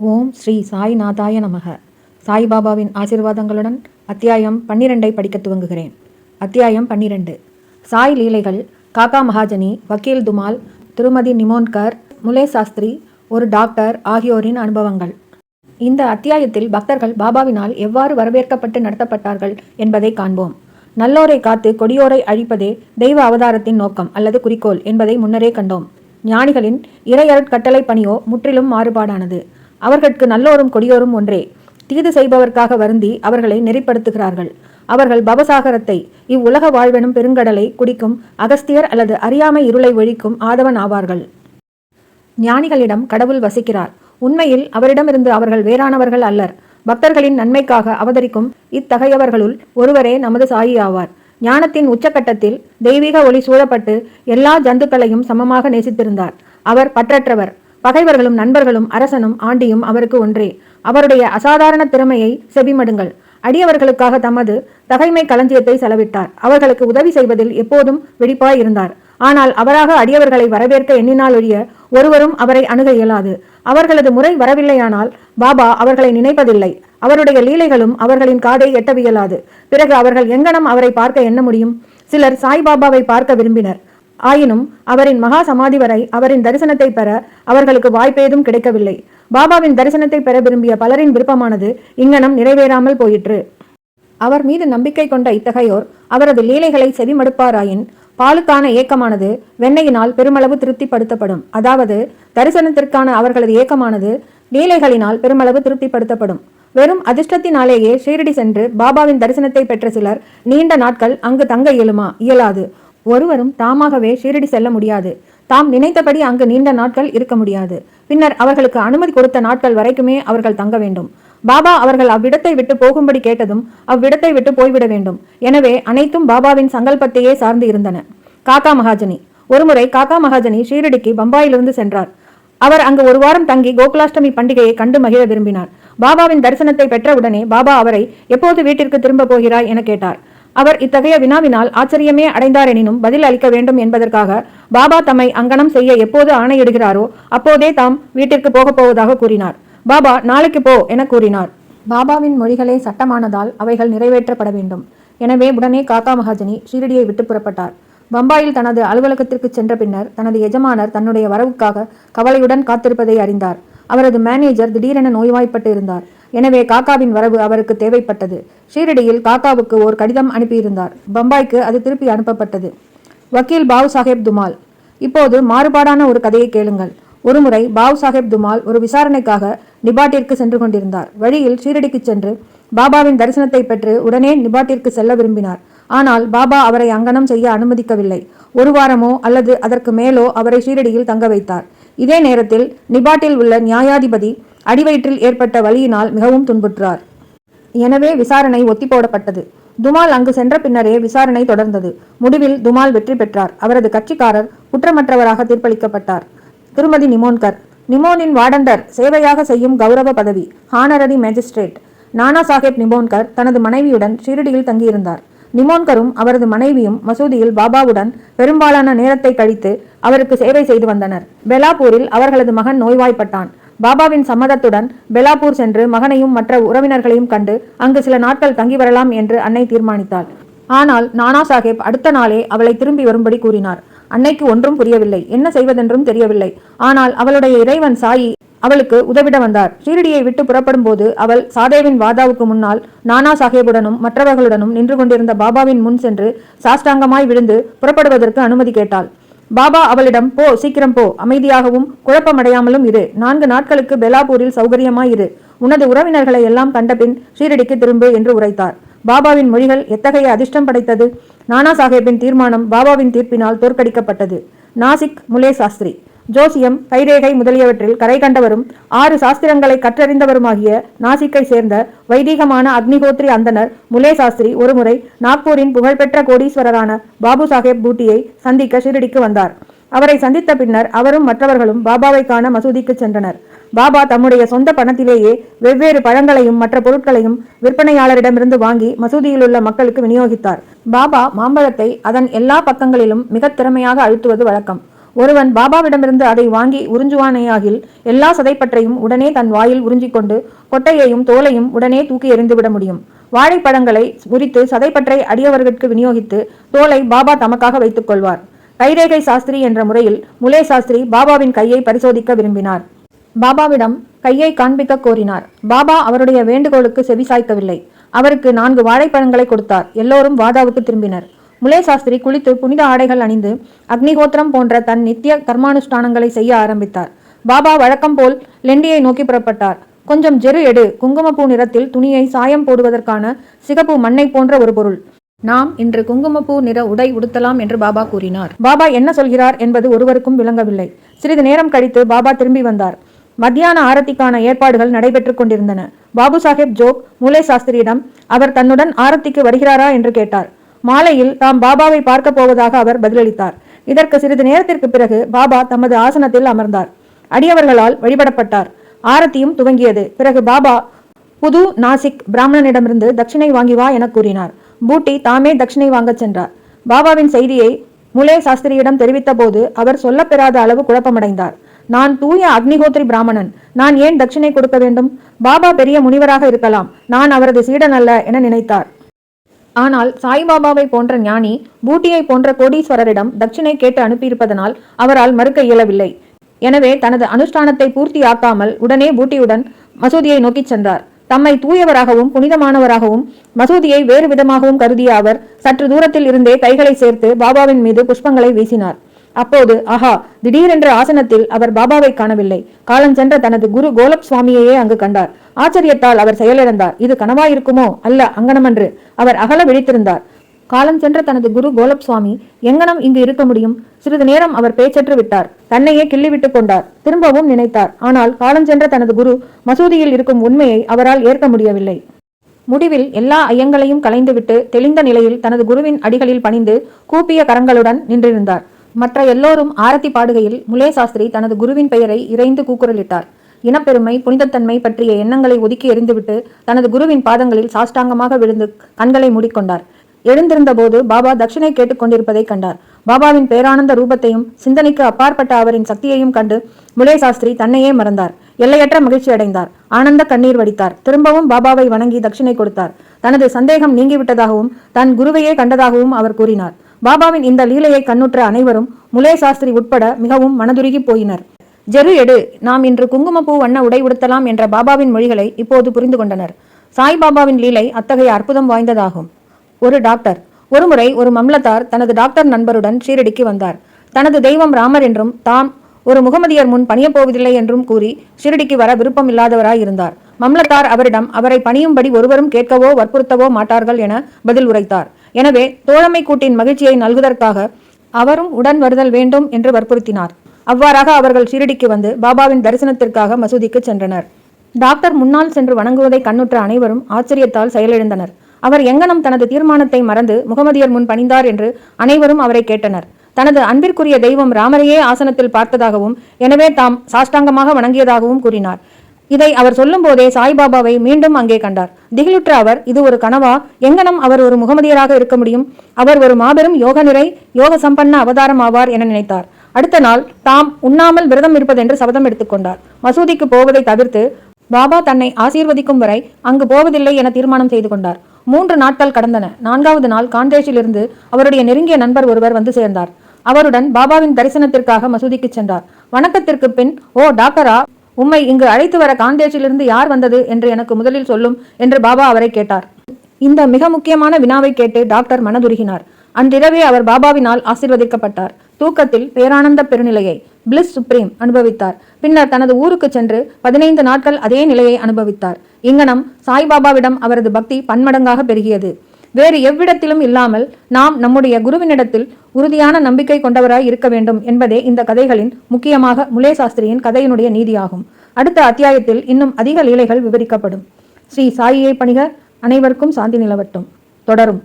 ஓம் ஸ்ரீ சாய்நாதாய நமக. சாய்பாபாவின் ஆசிர்வாதங்களுடன் அத்தியாயம் பன்னிரெண்டை படிக்க துவங்குகிறேன். அத்தியாயம் பன்னிரெண்டு. சாய் லீலைகள் காக்கா மகாஜனி வக்கீல் துமால் திருமதி நிமோன்கர் முலே சாஸ்திரி ஒரு டாக்டர் ஆகியோரின் அனுபவங்கள். இந்த அத்தியாயத்தில் பக்தர்கள் பாபாவினால் எவ்வாறு வரவேற்கப்பட்டு நடத்தப்பட்டார்கள் என்பதை காண்போம். நல்லோரை காத்து கொடியோரை அழிப்பதே தெய்வ அவதாரத்தின் நோக்கம் அல்லது குறிக்கோள் என்பதை முன்னரே கண்டோம். ஞானிகளின் இறையருட்கட்டளை பணியோ முற்றிலும் மாறுபாடானது. அவர்களுக்கு நல்லோரும் கொடியோரும் ஒன்றே. தீது செய்பவர்க்காக வருந்தி அவர்களை நெறிப்படுத்துகிறார்கள். அவர்கள் பவசாகரத்தை இவ்வுலக வாழ்வெனும் பெருங்கடலை குடிக்கும் அகஸ்தியர் அல்லது அறியாமை இருளை ஒழிக்கும் ஆதவன் ஆவார்கள். ஞானிகளிடம் கடவுள் வசிக்கிறார். உண்மையில் அவரிடமிருந்து அவர்கள் வேறானவர்கள் அல்லர். பக்தர்களின் நன்மைக்காக அவதரிக்கும் இத்தகையவர்களுள் ஒருவரே நமது சாயி ஆவார். ஞானத்தின் உச்சக்கட்டத்தில் தெய்வீக ஒளி சூழப்பட்டு எல்லா ஜந்துக்களையும் சமமாக நேசித்திருந்தார். அவர் பற்றற்றவர். பகைவர்களும் நண்பர்களும் அரசனும் ஆண்டியும் அவருக்கு ஒன்றே. அவருடைய அசாதாரண திறமையை செபிமடுங்கள் அடியவர்களுக்காக தமது தகைமை களஞ்சியத்தை செலவிட்டார். அவர்களுக்கு உதவி செய்வதில் எப்போதும் வெடிப்பாய் இருந்தார். ஆனால் அவராக அடியவர்களை வரவேற்க எண்ணினால் ஒழிய ஒருவரும் அவரை அணுக இயலாது. அவர்களது முறை வரவில்லையானால் பாபா அவர்களை நினைப்பதில்லை. அவருடைய லீலைகளும் அவர்களின் காதை எட்டவியலாது. பிறகு அவர்கள் எங்கனம் அவரை பார்க்க எண்ண முடியும்? சிலர் சாய்பாபாவை பார்க்க விரும்பினர். ஆயினும் அவரின் மகா சமாதி வரை அவரின் தரிசனத்தை பெற அவர்களுக்கு வாய்ப்பேதும் கிடைக்கவில்லை. பாபாவின் தரிசனத்தை பெற விரும்பிய பலரின் விருப்பமானது இங்கனம் நிறைவேறாமல் போயிற்று. அவர் மீது நம்பிக்கை கொண்ட இத்தகையோர் அவரது லீலைகளை செவிமடுப்பாராயின் பாலுக்கான ஏக்கமானது வெண்ணையினால் பெருமளவு திருப்திப்படுத்தப்படும். அதாவது தரிசனத்திற்கான அவர்களது ஏக்கமானது லீலைகளினால் பெருமளவு திருப்திப்படுத்தப்படும். வெறும் அதிர்ஷ்டத்தினாலேயே ஷீரடி சென்று பாபாவின் தரிசனத்தை பெற்ற சிலர் நீண்ட நாட்கள் அங்கு தங்க இயலுமா? இயலாது. ஒருவரும் தாமாகவே ஷீரடி செல்ல முடியாது. தாம் நினைத்தபடி அங்கு நீண்ட நாட்கள் இருக்க முடியாது. பின்னர் அவர்களுக்கு அனுமதி கொடுத்த நாட்கள் வரைக்குமே அவர்கள் தங்க வேண்டும். பாபா அவர்கள் அவ்விடத்தை விட்டு போகும்படி கேட்டதும் அவ்விடத்தை விட்டு போய்விட வேண்டும். எனவே அனைத்தும் பாபாவின் சங்கல்பத்தையே சார்ந்து இருந்தன. காக்கா மகாஜனி. ஒருமுறை காக்கா மகாஜனி ஷீரடிக்கு பம்பாயிலிருந்து சென்றார். அவர் அங்கு ஒரு வாரம் தங்கி கோகுலாஷ்டமி பண்டிகையை கண்டு மகிழ விரும்பினார். பாபாவின் தரிசனத்தை பெற்றவுடனே பாபா அவரை எப்போது வீட்டிற்கு திரும்ப போகிறாய்? என கேட்டார். அவர் இத்தகைய வினாவினால் ஆச்சரியமே அடைந்தார் எனினும் பதில் அளிக்க வேண்டும் என்பதற்காக பாபா தம்மை அங்கனம் செய்ய எப்போது ஆணையிடுகிறாரோ அப்போதே தாம் வீட்டிற்கு போகப் போவதாக கூறினார். பாபா நாளைக்கு போ என கூறினார். பாபாவின் மொழிகளே சட்டமானதால் அவைகள் நிறைவேற்றப்பட வேண்டும். எனவே உடனே காக்கா மகாஜனி ஷீரடியை விட்டு புறப்பட்டார். பம்பாயில் தனது அலுவலகத்திற்கு சென்ற பின்னர் தனது எஜமானர் தன்னுடைய வரவுக்காக கவலையுடன் காத்திருப்பதை அறிந்தார். அவரது மேனேஜர் திடீரென நோய்வாய்ப்பட்டு இருந்தார். எனவே காக்காவின் வரவு அவருக்கு தேவைப்பட்டது. ஷீரடியில் காக்காவுக்கு ஓர் கடிதம் அனுப்பியிருந்தார். பம்பாய்க்கு அது திருப்பி அனுப்பப்பட்டது. வக்கீல் பாவு சாஹேப் துமால். இப்போது மாறுபாடான ஒரு கதையை கேளுங்கள். ஒருமுறை பாவ் சாஹேப் துமால் ஒரு விசாரணைக்காக நிபாட்டிற்கு சென்று கொண்டிருந்தார். வழியில் ஷீரடிக்கு சென்று பாபாவின் தரிசனத்தை பெற்று உடனே நிபாட்டிற்கு செல்ல விரும்பினார். ஆனால் பாபா அவரை அங்கனம் செய்ய அனுமதிக்கவில்லை. ஒரு வாரமோ அல்லது அதற்கு மேலோ அவரை ஷீரடியில் தங்க வைத்தார். இதே நேரத்தில் நிபாட்டில் உள்ள நியாயாதிபதி அடிவயிற்றில் ஏற்பட்ட வலியினால் மிகவும் துன்புற்றார். எனவே விசாரணை ஒத்தி போடப்பட்டது துமால் அங்கு சென்ற பின்னரே விசாரணை தொடர்ந்தது. முடிவில் துமால் வெற்றி பெற்றார். அவரது கட்சிக்காரர் குற்றமற்றவராக தீர்ப்பளிக்கப்பட்டார். திருமதி நிமோன்கர் நிமோனின் வாடண்டர் சேவையாக செய்யும் கௌரவ பதவி ஹானரரி மேஜிஸ்ட்ரேட் நானா சாஹேப் நிமோன்கர் தனது மனைவியுடன் ஷீரடியில் தங்கியிருந்தார். நிமோன்கரும் அவரது மனைவியும் மசூதியில் பாபாவுடன் பெரும்பாலான நேரத்தை கழித்து அவருக்கு சேவை செய்து வந்தனர். பெலாப்பூரில் அவர்களது மகன் நோய்வாய்ப்பட்டான். பாபாவின் சம்மதத்துடன் பெலாப்பூர் சென்று மகனையும் மற்ற உறவினர்களையும் கண்டு அங்கு சில நாட்கள் தங்கி வரலாம் என்று அன்னை தீர்மானித்தாள். ஆனால் நானா சாஹேப் அடுத்த நாளே அவளை திரும்பி வரும்படி கூறினார். அன்னைக்கு ஒன்றும் புரியவில்லை. என்ன செய்வதென்றும் தெரியவில்லை. ஆனால் அவளுடைய இறைவன் சாயி அவளுக்கு உதவிட வந்தார். ஷீரடியை விட்டு புறப்படும் போது அவள் சாதேவின் வாதாவுக்கு முன்னால் நானா சாஹேபுடனும் மற்றவர்களுடனும் நின்று கொண்டிருந்த பாபாவின் முன் சென்று சாஷ்டாங்கமாய் விழுந்து புறப்படுவதற்கு அனுமதி கேட்டாள். பாபா அவளிடம் போ சீக்கிரம் போ. அமைதியாகவும் குழப்பமடையாமலும் இரு. நான்கு நாட்களுக்கு பெலாப்பூரில் சௌகரியமாயிரு. உனது உறவினர்களை எல்லாம் கண்டபின் ஷீரடிக்கு திரும்பு என்று உரைத்தார். பாபாவின் மொழிகள் எத்தகைய அதிர்ஷ்டம் படைத்தது? நானா சாஹேபின் தீர்மானம் பாபாவின் தீர்ப்பினால் தோற்கடிக்கப்பட்டது. நாசிக் முலே சாஸ்திரி. ஜோசியம் கைரேகை முதலியவற்றில் கரை கண்டவரும் ஆறு சாஸ்திரங்களை கற்றறிந்தவருமாகிய நாசிக்கை சேர்ந்த வைதீகமான அக்னிகோத்ரி அந்தனர் முலே சாஸ்திரி ஒருமுறை நாக்பூரின் புகழ்பெற்ற கோடீஸ்வரரான பாபு சாஹேப் பூட்டியை சந்திக்க ஷிரடிக்கு வந்தார். அவரை சந்தித்த பின்னர் அவரும் மற்றவர்களும் பாபாவை காண மசூதிக்கு சென்றனர். பாபா தம்முடைய சொந்த பணத்திலேயே வெவ்வேறு பழங்களையும் மற்ற பொருட்களையும் விற்பனையாளரிடமிருந்து வாங்கி மசூதியில் உள்ள மக்களுக்கு விநியோகித்தார். பாபா மாம்பழத்தை அதன் எல்லா பக்கங்களிலும் மிக திறமையாக அழுத்துவது வழக்கம். ஒருவன் பாபாவிடமிருந்து அதை வாங்கி உறிஞ்சுவானேயாகில் எல்லா சதைப்பற்றையும் உடனே தன் வாயில் உறிஞ்சிக்கொண்டு கொட்டையையும் தோலையும் உடனே தூக்கி எறிந்துவிட முடியும். வாழைப்பழங்களை உரித்து சதைப்பற்றை அடியவர்களுக்கு விநியோகித்து தோலை பாபா தமக்காக வைத்துக் கொள்வார் கைரேகை சாஸ்திரி என்ற முறையில் முலே சாஸ்திரி பாபாவின் கையை பரிசோதிக்க விரும்பினார். பாபாவிடம் கையை காண்பிக்க கோரினார். பாபா அவருடைய வேண்டுகோளுக்கு செவிசாய்க்கவில்லை அவருக்கு நான்கு வாழைப்பழங்களை கொடுத்தார். எல்லோரும் வாதாவுக்கு திரும்பினர். முலே சாஸ்திரி குளித்து புனித ஆடைகள் அணிந்து அக்னிகோத்திரம் போன்ற தன் நித்திய கர்மானுஷ்டானங்களை செய்ய ஆரம்பித்தார். பாபா வழக்கம் போல் லெண்டியை நோக்கி புறப்பட்டார். கொஞ்சம் ஜெரு எடு. குங்குமப்பூ நிறத்தில் துணியை சாயம் போடுவதற்கான சிகப்பு மண்ணை போன்ற ஒரு பொருள். நாம் இன்று குங்குமப்பூ நிற உடை உடுத்தலாம் என்று பாபா கூறினார். பாபா என்ன சொல்கிறார் என்பது ஒருவருக்கும் விளங்கவில்லை. சிறிது நேரம் கழித்து பாபா திரும்பி வந்தார். மத்தியான ஆரத்திக்கான ஏற்பாடுகள் நடைபெற்றுக் கொண்டிருந்தன. பாபு சாஹேப் ஜோக் மூலே சாஸ்திரியிடம் அவர் தன்னுடன் ஆரத்திக்கு வருகிறாரா? என்று கேட்டார். மாலையில் தாம் பாபாவை பார்க்க போவதாக அவர் பதிலளித்தார். இதற்கு சிறிது நேரத்திற்கு பிறகு பாபா தமது ஆசனத்தில் அமர்ந்தார். அடியவர்களால் வழிபடப்பட்டார். ஆரத்தியும் துவங்கியது. பிறகு பாபா புது நாசிக் பிராமணனிடமிருந்து தட்சிணை வாங்கி வா என கூறினார். பூட்டி தாமே தட்சிணை வாங்கச் சென்றார். பாபாவின் செய்தியை முலே சாஸ்திரியிடம் தெரிவித்த போது அவர் சொல்லப்பெறாத அளவு குழப்பமடைந்தார். நான் தூய அக்னிஹோத்ரி பிராமணன். நான் ஏன் தட்சிணை கொடுக்க வேண்டும்? பாபா பெரிய முனிவராக இருக்கலாம். நான் அவரது சீடன் அல்ல என நினைத்தார். ஆனால் சாய்பாபாவை போன்ற ஞானி பூட்டியை போன்ற கோடீஸ்வரரிடம் தட்சிணை கேட்டு அனுப்பியிருப்பதனால் அவரால் மறுக்க இயலவில்லை. எனவே தனது அனுஷ்டானத்தை பூர்த்தியாக்காமல் உடனே பூட்டியுடன் மசூதியை நோக்கிச் சென்றார். தம்மை தூயவராகவும் புனிதமானவராகவும் மசூதியை வேறு விதமாகவும் கருதிய அவர் சற்று தூரத்தில் இருந்தே கைகளை சேர்த்து பாபாவின் மீது புஷ்பங்களை வீசினார். அப்போது ஆஹா திடீரென்ற ஆசனத்தில் அவர் பாபாவை காணவில்லை. காலம் சென்ற தனது குரு கோலப் சுவாமியையே அங்கு கண்டார். ஆச்சரியத்தால் அவர் செயலிழந்தார். இது கனவாயிருக்குமோ? அல்ல அங்கனமன்று. அவர் அகல விழித்திருந்தார். காலம் சென்ற தனது குரு கோலப் சுவாமி எங்கனம் இங்கு இருக்க முடியும்? சிறிது நேரம் அவர் பேச்சற்று விட்டார். தன்னையே கிள்ளிவிட்டுக் கொண்டார். திரும்பவும் நினைத்தார். ஆனால் காலம் சென்ற தனது குரு மசூதியில் இருக்கும் உண்மையை அவரால் ஏற்க முடியவில்லை. முடிவில் எல்லா ஐயங்களையும் கலைந்துவிட்டு தெளிந்த நிலையில் தனது குருவின் அடிகளில் பணிந்து கூப்பிய கரங்களுடன் நின்றிருந்தார். மற்ற எல்லோரும் ஆரத்தி பாடுகையில் முலே சாஸ்திரி தனது குருவின் பெயரை இறைந்து கூக்குரலிட்டார். இனப்பெருமை புனிதத்தன்மை பற்றிய எண்ணங்களை ஒதுக்கி எறிந்துவிட்டு தனது குருவின் பாதங்களில் சாஷ்டாங்கமாக விழுந்து கண்களை மூடிக்கொண்டார். எழுந்திருந்த போது பாபா தட்சிணை கேட்டுக்கொண்டிருப்பதை கண்டார். பாபாவின் பேரானந்த ரூபத்தையும் சிந்தனைக்கு அப்பாற்பட்ட அவரின் சக்தியையும் கண்டு முலே சாஸ்திரி தன்னையே மறந்தார். எல்லையற்ற மகிழ்ச்சி அடைந்தார். ஆனந்த கண்ணீர் வடித்தார். திரும்பவும் பாபாவை வணங்கி தட்சிணை கொடுத்தார். தனது சந்தேகம் நீங்கிவிட்டதாகவும் தன் குருவையே கண்டதாகவும் அவர் கூறினார். பாபாவின் இந்த லீலையை கண்ணுற்ற அனைவரும் முலே சாஸ்திரி உட்பட மிகவும் மனதுருகி போயினர். ஜெரு எடு நாம் இன்று குங்குமப்பூ வண்ண உடை உடுத்தலாம் என்ற பாபாவின் மொழிகளை இப்போது புரிந்து கொண்டனர். சாய்பாபாவின் லீலை அத்தகைய அற்புதம் வாய்ந்ததாகும். ஒரு டாக்டர் ஒருமுறை ஒரு மம்லத்தார் தனது டாக்டர் நண்பருடன் ஷீரடிக்கு வந்தார். தனது தெய்வம் ராமர் என்றும் தாம் ஒரு முகமதியர் முன் பணியப் போவதில்லை என்றும் கூறி ஷிரடிக்கு வர விருப்பம் இல்லாதவராய் இருந்தார். மம்லத்தார் அவரிடம் அவரை பணியும்படி ஒருவரும் கேட்கவோ வற்புறுத்தவோ மாட்டார்கள் என பதில் உரைத்தார். எனவே தோழமை கூட்டின் மகிழ்ச்சியை நல்குவதற்காக அவரும் உடன் வருதல் வேண்டும் என்று வற்புறுத்தினார். அவ்வாறாக அவர்கள் ஷிரடிக்கு வந்து பாபாவின் தரிசனத்திற்காக மசூதிக்கு சென்றனர். டாக்டர் முன்னால் சென்று வணங்குவதை கண்ணுற்ற அனைவரும் ஆச்சரியத்தால் செயலிழந்தனர். அவர் எங்கனம் தனது தீர்மானத்தை மறந்து முகமதியர் முன் பணிந்தார் என்று அனைவரும் அவரை கேட்டனர். தனது அன்பிற்குரிய தெய்வம் ராமரையே ஆசனத்தில் பார்த்ததாகவும் எனவே தாம் சாஷ்டாங்கமாக வணங்கியதாகவும் கூறினார். இதை அவர் சொல்லும்போதே சாய்பாபாவை மீண்டும் அங்கே கண்டார். திகிலுற்ற அவர் இது ஒரு கனவா? எங்கனம் அவர் ஒரு முகமதியராக இருக்க முடியும்? அவர் ஒரு மாபெரும் யோக நிறை யோக சம்பன்ன அவதாரம் ஆவார் என நினைத்தார். அடுத்த நாள் தாம் உண்ணாமல் விரதம் இருப்பதென்று சபதம் எடுத்துக்கொண்டார் மசூதிக்கு போவதை தவிர்த்து பாபா தன்னை ஆசீர்வதிக்கும் வரை அங்கு போவதில்லை என தீர்மானம் செய்து கொண்டார். மூன்று நாட்கள் கடந்தன. நான்காவது நாள் காண்டேஷிலிருந்து அவருடைய நெருங்கிய நண்பர் ஒருவர் வந்து சேர்ந்தார். அவருடன் பாபாவின் தரிசனத்திற்காக மசூதிக்கு சென்றார். வணக்கத்திற்கு பின் ஓ டாக்டரா? உம்மை இங்கு அழைத்து வர காந்தேஜிலிருந்து யார் வந்தது என்று எனக்கு முதலில் சொல்லும் என்று பாபா அவரை கேட்டார். இந்த மிக முக்கியமான வினாவை கேட்டு டாக்டர் மனதுருகினார். அன்றிரவே அவர் பாபாவினால் ஆசீர்வதிக்கப்பட்டார். தூக்கத்தில் பேரானந்த பெருநிலையை பிளிஸ் சுப்ரீம் அனுபவித்தார். பின்னர் தனது ஊருக்கு சென்று பதினைந்து நாட்கள் அதே நிலையை அனுபவித்தார். இங்கனம் சாய்பாபாவிடம் அவரது பக்தி பன்மடங்காக பெருகியது. வேறு எவ்விடத்திலும் இல்லாமல் நாம் நம்முடைய குருவினிடத்தில் உறுதியான நம்பிக்கை கொண்டவராய் இருக்க வேண்டும் என்பதே இந்த கதைகளின் முக்கியமாக முலே சாஸ்திரியின் கதையினுடைய நீதியாகும். அடுத்த அத்தியாயத்தில் இன்னும் அதிக லீலைகள் விவரிக்கப்படும். ஸ்ரீ சாயியை பணிக அனைவருக்கும் சாந்தி நிலவட்டும். தொடரும்.